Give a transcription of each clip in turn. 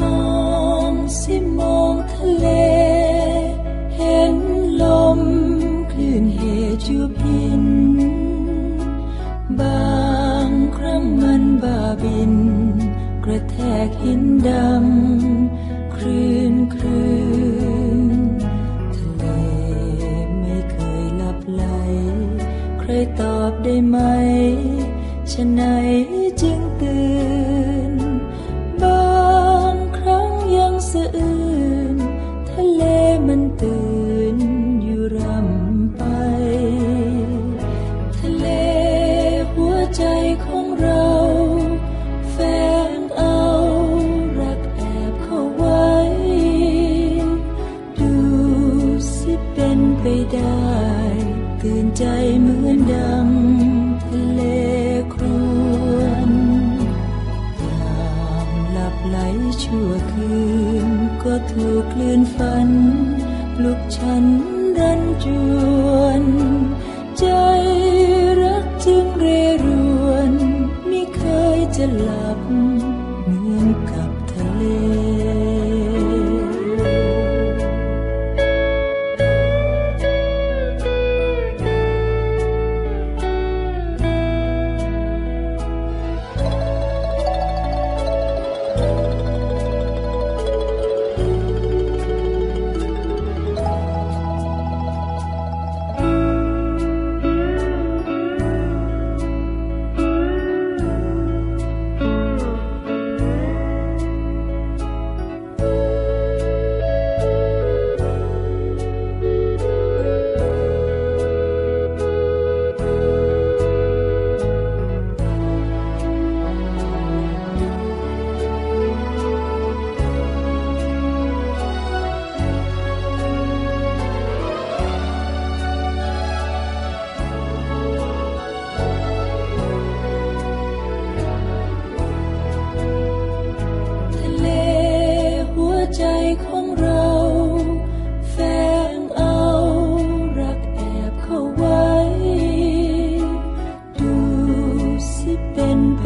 มองสิมองทะเล เห็นลมคลื่นเหจูพิน บางครั้งมันบ้าบิน กระแทกหินดำคลื่นคลื่นทะเลไม่เคยลับไหล ใครตอบได้ไหม ฉะไหนจึงตื่น บางครั้งยังสะอื้นทะเลมันตื่นอยู่รำไป ทะเลหัวใจของเราแฝงเอารักแอบเข้าไว้ ดูสิเป็นไปได้ ตื่นใจเหมือนดัง ถูกคลื่นฝัน ปลุกฉันรันจวน ใจรักจึงเรรวน ไม่เคยจะหลับ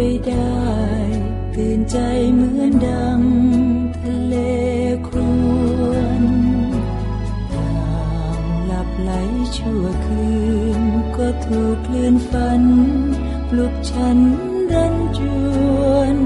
เป็นไปได้ตื่นใจเหมือนดังทะเลครวญยามหลับไหลชั่วคืน ก็ถูกคลื่นฝัน ปลุกฉันรันจวน